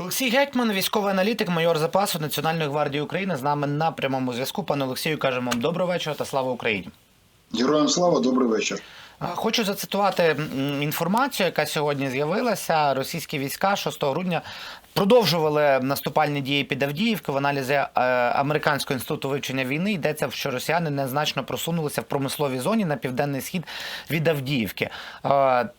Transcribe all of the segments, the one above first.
Олексій Гетьман, військовий аналітик, майор запасу Національної гвардії України, з нами на прямому зв'язку. Пане Олексію, кажемо вам доброго вечора та слава Україні. Героям слава, добрий вечір. Хочу зацитувати інформацію, яка сьогодні з'явилася. Російські війська 6 грудня продовжували наступальні дії під Авдіївкою. В аналізі е, Американського інституту вивчення війни йдеться, що росіяни незначно просунулися в промисловій зоні на південний схід від Авдіївки.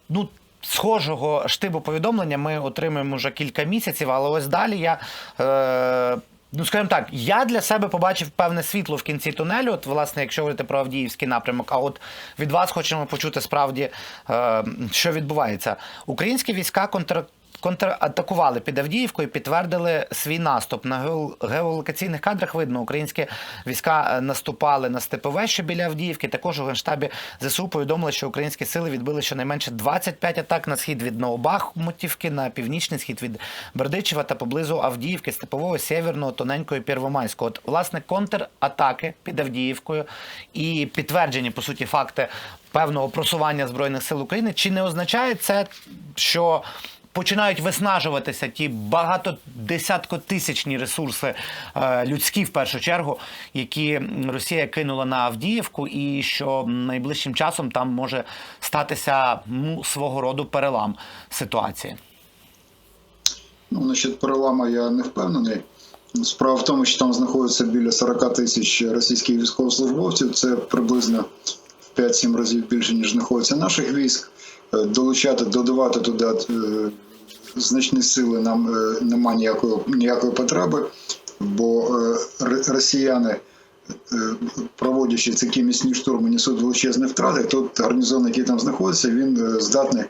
Ну, Схожого штибу повідомлення ми отримуємо вже кілька місяців, але ось далі я. Е, Ну, скажімо так, я для себе побачив певне світло в кінці тунелю. От, власне, якщо говорити про Авдіївський напрямок, а от від вас хочемо почути справді, е, що відбувається. Українські війська контр... контратакували під Авдіївкою, підтвердили свій наступ. На геол- геолокаційних кадрах видно, українські війська е, наступали на степове, що біля Авдіївки. Також у генштабі ЗСУ повідомили, що українські сили відбили щонайменше 25 атак на схід від Новобахмутівки, на північний схід від Бердичева та поблизу Авдіївки, Степового, Сєвєрного, Тоненького і Первомайського. От, власне, контратаки під Авдіївкою і підтверджені, по суті, факти певного просування Збройних сил України. Чи не означає це, що починають виснажуватися ті багатодесяткотисячні ресурси е, людські в першу чергу, які Росія кинула на Авдіївку, і що найближчим часом там може статися ну, свого роду перелам ситуації. Ну, насчет перелама я не впевнений. Справа в тому, що там знаходиться біля 40 тисяч російських військовослужбовців. Це приблизно в 5-7 разів більше, ніж знаходиться наших військ. Е, Долучати, додавати туди е, значні сили нам е, немає ніякої, ніякої потреби, бо росіяни, проводячи такі міцні штурми, несуть величезні втрати. Тут гарнізон, який там знаходиться, він здатний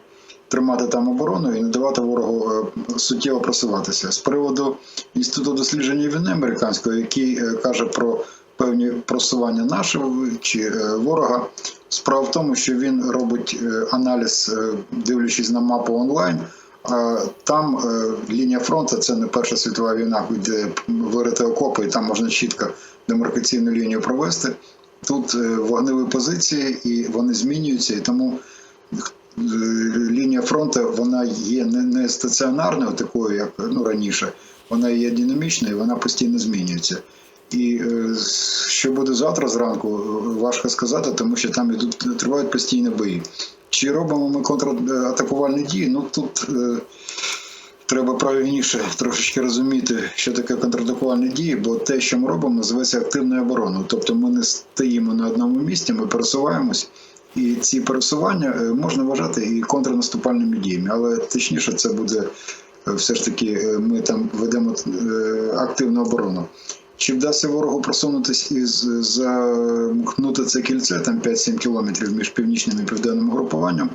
тримати там оборону і не давати ворогу суттєво просуватися. З приводу інституту дослідження війни американського, який каже про певні просування нашого чи ворога. Справа в тому, що він робить е, аналіз, е, дивлячись на мапу онлайн. Там е, лінія фронту це не Перша світова війна, де вирити окопи, і там можна чітко демаркаційну лінію провести. Тут вогневі позиції, і вони змінюються, і тому лінія фронту вона є не стаціонарною, такою, як ну, раніше, вона є динамічною, і вона постійно змінюється. І е, що буде завтра зранку, е, важко сказати, тому що там ідуть тривають постійні бої. Чи робимо ми контратакувальні дії? Ну тут е, треба правильніше трошечки розуміти, що таке контратакувальні дії, бо те, що ми робимо, називається активною обороною. Тобто ми не стоїмо на одному місці, ми пересуваємось. І ці пересування е, можна вважати і контрнаступальними діями, але точніше це буде все ж таки, ми там ведемо активну оборону. Чи вдасться ворогу просунутися і замкнути це кільце, там 5-7 кілометрів між північним і південним групуванням?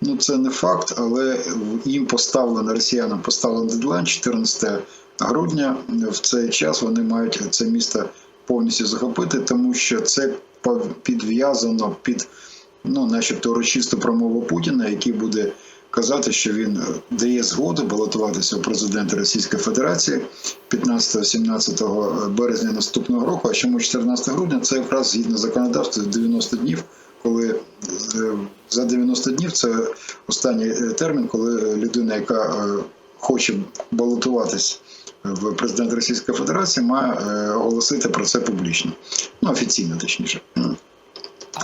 Ну, це не факт, але їм поставлено росіянам поставлено дедлайн 14 грудня. В цей час вони мають це місто повністю захопити, тому що це підв'язано під ну, начебто урочисту промову Путіна, який буде казати, що він е, дає згоду балотуватися у президенти Російської Федерації 15-17 березня наступного року. А чому 14 грудня? Це якраз згідно законодавства 90 днів, коли е, за 90 днів це останній е, термін, коли людина, яка е, хоче балотуватись в президент Російської Федерації, має е, оголосити про це публічно, ну офіційно точніше.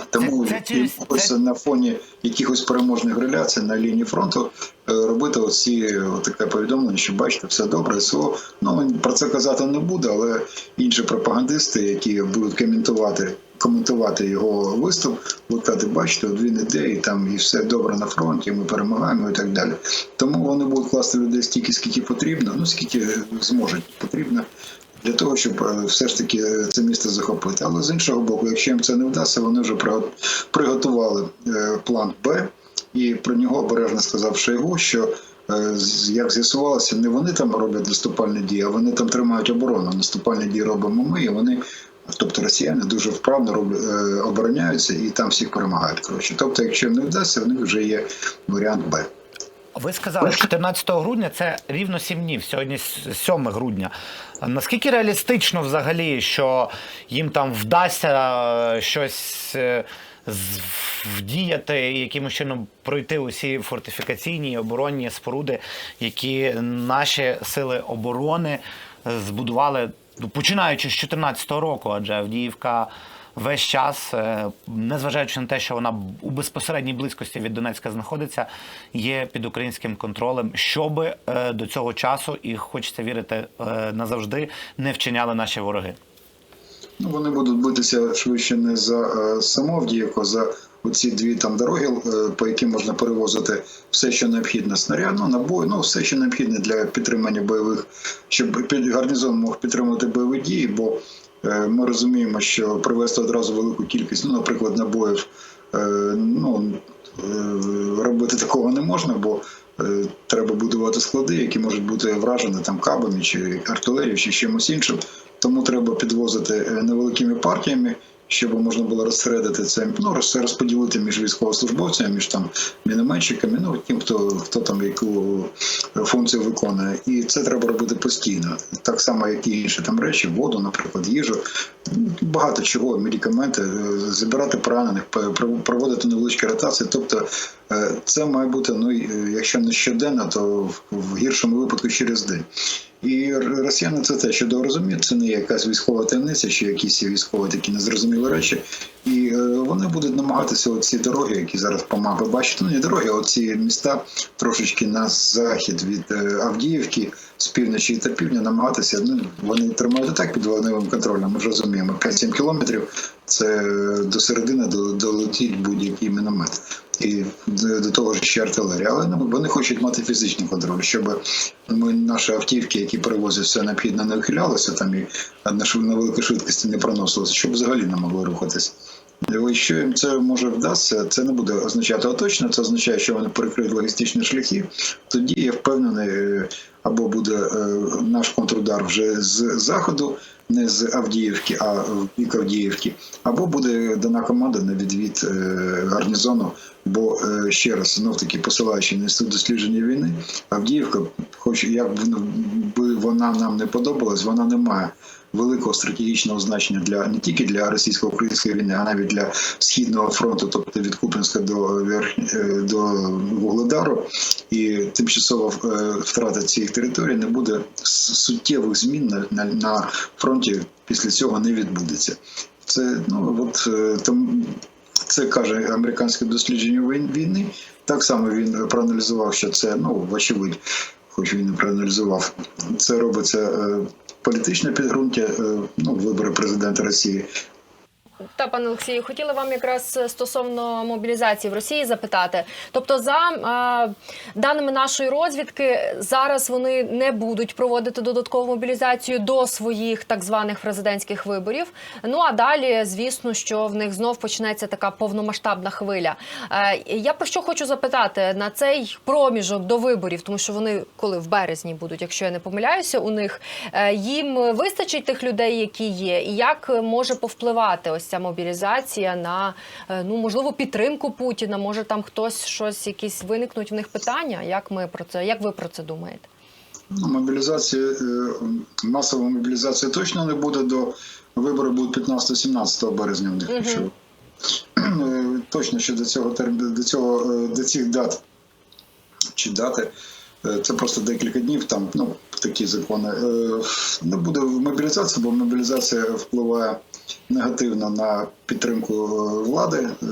Тому це, це, ось це- на фоні якихось переможних реляцій на лінії фронту е, робити оці таке повідомлення, що бачите, все добре, СО. Ну про це казати не буду, але інші пропагандисти, які будуть коментувати. Коментувати його виступ, казати, бачите, от він іде, і там і все добре на фронті, ми перемагаємо і так далі. Тому вони будуть класти людей стільки, скільки потрібно, ну скільки зможуть потрібно для того, щоб е, все ж таки е, це місто захопити. Але з іншого боку, якщо їм це не вдасться, вони вже приго- приготували е, план Б, і про нього обережно сказав Шойгу, що як з'ясувалося, не вони там роблять наступальні дії, а вони там тримають оборону. Наступальні дії робимо ми, і вони. Тобто росіяни дуже вправно роблять, обороняються і там всіх перемагають. Коротше. Тобто, якщо не вдасться, в них вже є варіант Б. Ви сказали, 14 грудня це рівно 7 днів. Сьогодні с- 7 грудня. Наскільки реалістично взагалі, що їм там вдасться е, щось е, вдіяти якимось чином пройти усі фортифікаційні і оборонні споруди, які наші сили оборони збудували ну, починаючи з 2014 року, адже Авдіївка. Весь час, е, незважаючи на те, що вона у безпосередній близькості від Донецька знаходиться, є під українським контролем, щоби е, до цього часу, і хочеться вірити е, назавжди, не вчиняли наші вороги. Ну, вони будуть битися швидше не за саму Авдіївку, за оці дві там дороги, по яким можна перевозити все, що необхідне снаряд, ну, набої, ну все, що необхідне для підтримання бойових, щоб під гарнізон мог підтримувати бойові дії, бо ми розуміємо, що привезти одразу велику кількість, ну, наприклад, набоїв, е, ну е, робити такого не можна, бо е, треба будувати склади, які можуть бути вражені там кабами чи артилерією, чи чимось іншим. Тому треба підвозити е, невеликими партіями, щоб можна було розсередити це, ну розподілити між військовослужбовцями, між там мінометчиками, ну тим, хто хто там яку функцію виконує. І це треба робити постійно, так само, як і інші там речі, воду, наприклад, їжу, Ну, багато чого, медикаменти, е, забирати поранених, проводити невеличкі ротації. Тобто е, це має бути, ну е, якщо не щоденно, то в гіршому випадку через день. І росіяни це те, що розуміють, це не якась військова таємниця чи якісь військові такі незрозумілі речі. І е, вони будуть намагатися оці дороги, які зараз помаги бачите, ну не дороги, а оці міста трошечки на захід від е, Авдіївки, з півночі та півдня намагатися. Ну вони тримають і так під вогневим контролем. Ми ж розуміємо, 5-7 кілометрів це до середини до- долетить будь-який міномет. І до, того ж ще артилерія. Але ну, вони хочуть мати фізичний контроль, щоб ми наші автівки, які перевозять все необхідно, не ухилялися там і на великій швидкості не проносилися, щоб взагалі не могли рухатись. Якщо їм це може вдасться, це не буде означати оточно, це означає, що вони перекриють логістичні шляхи. Тоді я впевнений, е, або буде е, наш контрудар вже з заходу, не з Авдіївки, а в бік Авдіївки, або буде дана команда на відвід е, гарнізону. Бо ще раз знов таки посилаючи на інститут дослідження війни, Авдіївка, хоч як би вона нам не подобалась, вона не має великого стратегічного значення для не тільки для російсько-української війни, а навіть для східного фронту, тобто від Купінська до е, до Вугледару, і тимчасова е, втрата цих територій не буде суттєвих змін на, на, на фронті. Після цього не відбудеться. Це ну от е, там. Це каже американське дослідження війни. Так само він проаналізував, що це ну вочевидь, хоч він не проаналізував. Це робиться е, політичне підґрунтя, е, ну вибори президента Росії. Та пане Олексію, хотіла вам якраз стосовно мобілізації в Росії запитати. Тобто, за е, даними нашої розвідки, зараз вони не будуть проводити додаткову мобілізацію до своїх так званих президентських виборів. Ну а далі, звісно, що в них знов почнеться така повномасштабна хвиля. Е, я про що хочу запитати на цей проміжок до виборів, тому що вони коли в березні будуть, якщо я не помиляюся, у них е, їм вистачить тих людей, які є, і як може повпливати ось ця мобілізація на е, ну можливо підтримку Путіна? Може там хтось щось, якісь виникнуть в них питання? Як ми про це? Як ви про це думаєте? Ну, мобілізації, е, масової мобілізації точно не буде до вибори будуть 15-17 березня. В них Е, точно що до цього до цього до цих дат чи дати. Це просто декілька днів, там ну такі закони. Не буде мобілізації, бо мобілізація впливає негативно на підтримку е, влади е,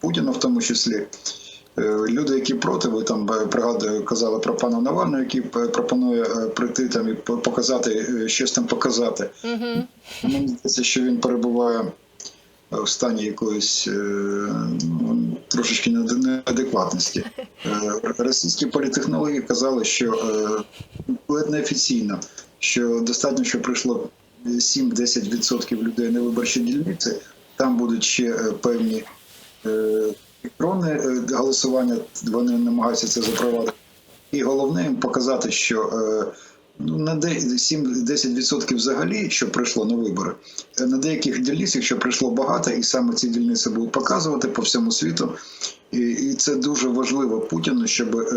Путіна, в тому числі. Е, Люди, які проти, ви там пригадую, казали про пана Навального, який пропонує прийти там і показати щось там показати. Мені здається, що він перебуває в стані якоїсь ну, трошечки неадекватності. Російські політехнологи казали, що ледь неофіційно, що достатньо, що прийшло 7-10% людей на виборчі дільниці, там будуть ще е, певні е, електронне е, голосування, вони намагаються це запровадити. І головне їм показати, що ну, на де 7-10% взагалі, що прийшло на вибори, на деяких дільницях, що прийшло багато, і саме ці дільниці будуть показувати по всьому світу. І, і це дуже важливо Путіну, щоб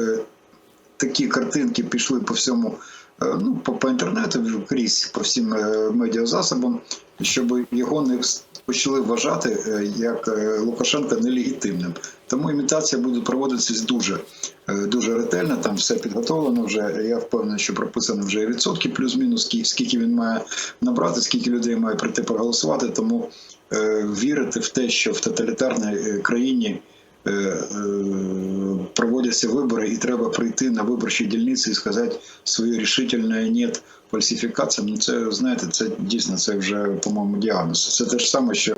такі картинки пішли по всьому. Е, Ну, по, по інтернету крізь по всім е, медіазасобам, щоб його не почали вважати е, як Лукашенка нелегітимним. Тому імітація буде проводитися дуже, дуже ретельно. Там все підготовлено вже. Я впевнений, що прописано вже відсотки, плюс-мінус, скільки він має набрати, скільки людей має прийти проголосувати. Тому вірити в те, що в тоталітарній країні. Е, е, Проводяться вибори, і треба прийти на виборчі дільниці і сказати своє рішительне «нет» фальсифікаціям. Ну це знаєте, це дійсно це вже по-моєму діагноз. Це те ж саме, що е,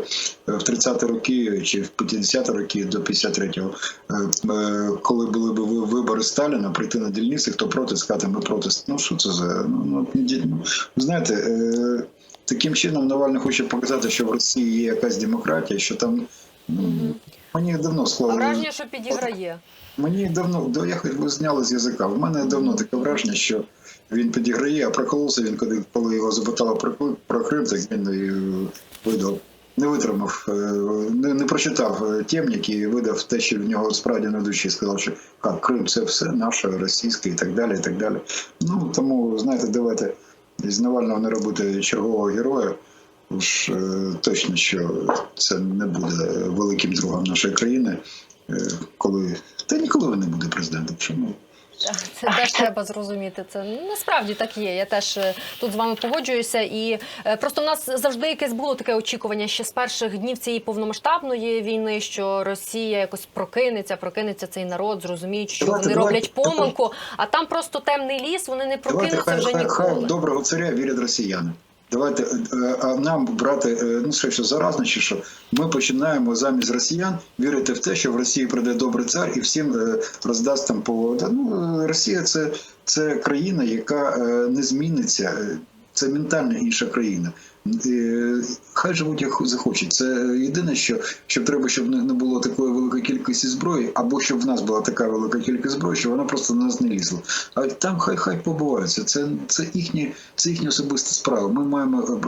в 30-ті роки чи в 50-ті роки до 53-го, е, е, коли були б вибори Сталіна, прийти на дільниці, хто проти, сказати, ми проти. Ну що це за ну, ну, ну знаєте. е, Таким чином Навальний хоче показати, що в Росії є якась демократія, що там ну, мені давно склали. враження, що підіграє. Мені давно до я хоч ви зняли з язика. В мене давно таке враження, що він підіграє, а проколовся він, коли, коли його запитали про, про Крим, так він е, видав. Не витримав, е, не, не прочитав е, темник і видав те, що в нього справді на душі сказав, що як, Крим це все наше, російське і так далі. і так далі. Ну тому знаєте, давайте з Навального не робити чергового героя. Уж е, точно, що це не буде великим другом нашої країни, е, коли та ніколи не буде президентом. Чому? Це теж треба зрозуміти. Це насправді так є. Я теж е, тут з вами погоджуюся. І просто в нас завжди якесь було таке очікування ще з перших днів цієї повномасштабної війни, що Росія якось прокинеться, прокинеться цей народ, зрозуміють, що Давайте, вони давайте, роблять помилку. А там просто темний ліс, вони не Давайте прокинуться хай, вже хай, хай доброго царя вірять росіяни. Давайте е, а нам брати, е, ну все що заразно, чи що ми починаємо замість росіян вірити в те, що в Росії прийде добрий цар і всім е, роздасть там по ну, е, Росія це, це країна, яка е, не зміниться. Це ментально інша країна. Е, Хай живуть як захочуть. Це єдине, що, що треба, щоб в них не було такої великої кількості зброї, або щоб в нас була така велика кількість зброї, що вона просто на нас не лізла. А там хай хай побуваються. Це, це їхні, це їхня особиста справа. Ми маємо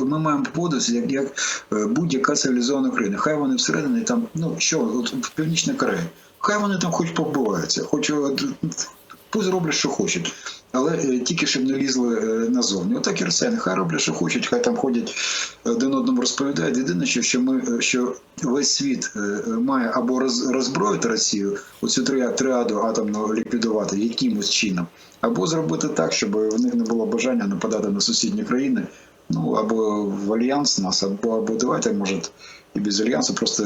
ми маємо поводитися як, як е, будь-яка цивілізована країна. Хай вони всередині там, ну що, от в Північній Кореї, хай вони там хоч побуваються, хоч пусть роблять, що хочуть. Але е, тільки щоб не лізли е, назовні. Отак і росіяни, хай роблять, що хочуть, хай там ходять один одному розповідають. Єдине, що, ми е, що весь світ має або роззброїти Росію, оцю тріаду атомну ліквідувати якимось чином, або зробити так, щоб в них не було бажання нападати на сусідні країни. Ну або в альянс нас, або або давайте, може, і без альянсу, просто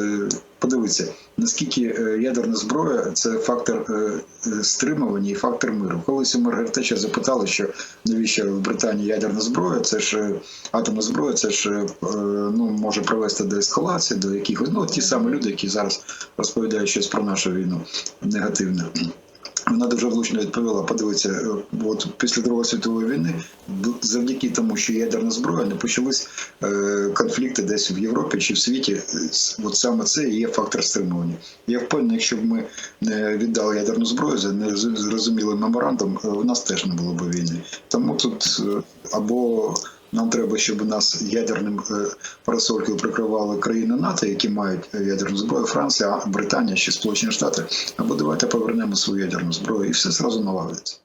подивитися, наскільки е, ядерна зброя це фактор е, е, стримування і фактор миру. Колись у Маргарет запитали, що навіщо в Британії ядерна зброя, це ж атомна зброя, це ж ну може привести до ескалації, до якихось ну ті самі люди, які зараз розповідають щось про нашу війну негативне. Вона дуже влучно відповіла. Подивіться, е, от після Другої світової війни, завдяки тому, що ядерна зброя, не почались е, конфлікти десь в Європі чи в світі. Е, От саме це і є фактор стримування. Я впевнений, якщо б ми не віддали ядерну зброю, за не з- зрозумілий меморандум, у нас теж не було б війни. Тому тут або нам треба, щоб нас ядерним е, парасолькою прикривали країни НАТО, які мають е, ядерну зброю, Франція, Британія чи Сполучені Штати. Або давайте повернемо свою ядерну зброю, і все зразу налагодиться.